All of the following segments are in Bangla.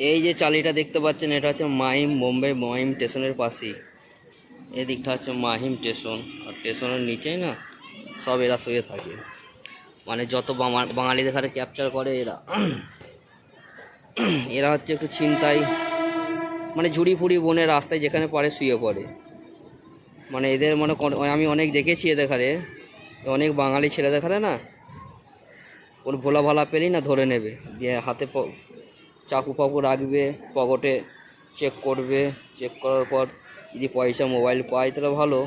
এই যে চালিটা দেখতে পাচ্ছেন, এটা হচ্ছে মাহিম বোম্বে মাহিম স্টেশনের পাশেই। এদিকটা হচ্ছে মাহিম স্টেশন। আর স্টেশনের নিচেই না সব এরা শুয়ে থাকে। মানে যত বাঙা- বাঙালিদের ঘরে ক্যাপচার করে এরা। এরা হচ্ছে একটু চিন্তাই মানে ঝুড়ি ফুড়ি বনে রাস্তায় যেখানে পারে শুয়ে পড়ে। মানে এদের মানে আমি অনেক দেখেছি এদের ঘরে অনেক বাঙালি ছেলে ঘরে না, ওর ভোলা ভালা পেলেই না ধরে নেবে দিয়ে হাতে চাকু ফাকু রাখবে, পকেটে চেক করবে চেক করার পর যদি পয়সা মোবাইল পায় তাহলে ভালো।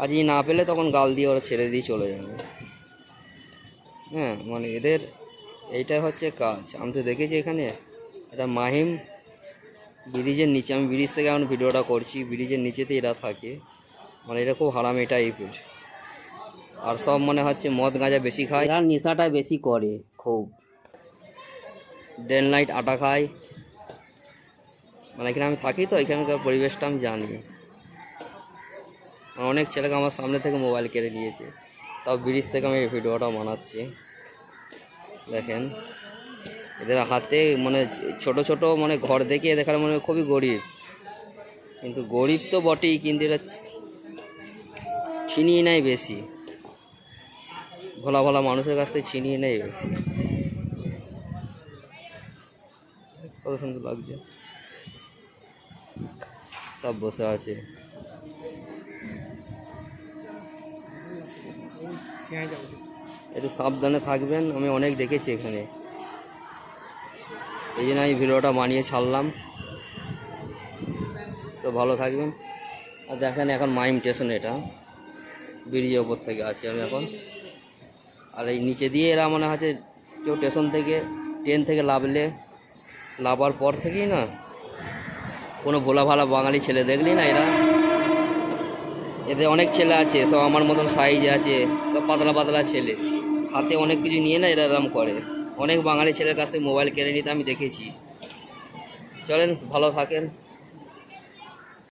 আর যদি না পেলে তখন গাল দিয়ে ওরা ছেড়ে দিয়ে চলে যাবে। হ্যাঁ মানে এদের এইটাই হচ্ছে কাজ। আমি তো দেখেছি এখানে এটা মাহিম ব্রিজের নিচে, আমি ব্রিজ থেকে এখন ভিডিওটা করছি, ব্রিজের নিচেতে এরা থাকে। মানে এটা খুব হারামি টাইপের। আর সব মনে হচ্ছে মদ গাঁজা বেশি খায়। আর নেশাটা বেশি করে খুব। ডেন লাইট আটা খায় মানে এখানে আমি থাকি তো, এখানকার পরিবেশটা আমি জানি। অনেক ছেলেকে আমার সামনে থেকে মোবাইল কেড়ে নিয়েছে। তাও ব্রিজ থেকে আমি ভিডিওটা বানাচ্ছি। দেখেন, এদের হাতে মানে ছোট ছোট মানে ঘর দেখে দেখার মানে খুবই গরিব। কিন্তু গরিব তো বটেই, কিন্তু এটা ছিনিয়ে নেয় বেশি। ভোলা ভোলা মানুষের কাছ থেকে ছিনিয়ে নেয় বেশি। কত সুন্দর লাগছে। সব বসে আছে। একটু সাবধানে থাকবেন, আমি অনেক দেখেছি এখানে। এই জন্য আমি ভিডিওটা বানিয়ে ছাড়লাম। তো ভালো থাকবেন। আর দেখেন এখন মাইম স্টেশন এটা। ব্রিজের ওপর থেকে আছি আমি এখন। আর এই নিচে দিয়ে এরা মনে হচ্ছে কেউ স্টেশন থেকে, ট্রেন থেকে লাভলে লাভার পর থেকেই না কোনো ভোলা ভালা বাঙালি ছেলে দেখলি না এরা? এতে অনেক ছেলে আছে, সব আমার মতন সাইজ আছে, সব পাতলা পাতলা ছেলে। হাতে অনেক কিছু নিয়ে না এরা এরম করে। অনেক বাঙালি ছেলের কাছ থেকে মোবাইল কেড়ে নিতে আমি দেখেছি। চলেন, ভালো থাকেন।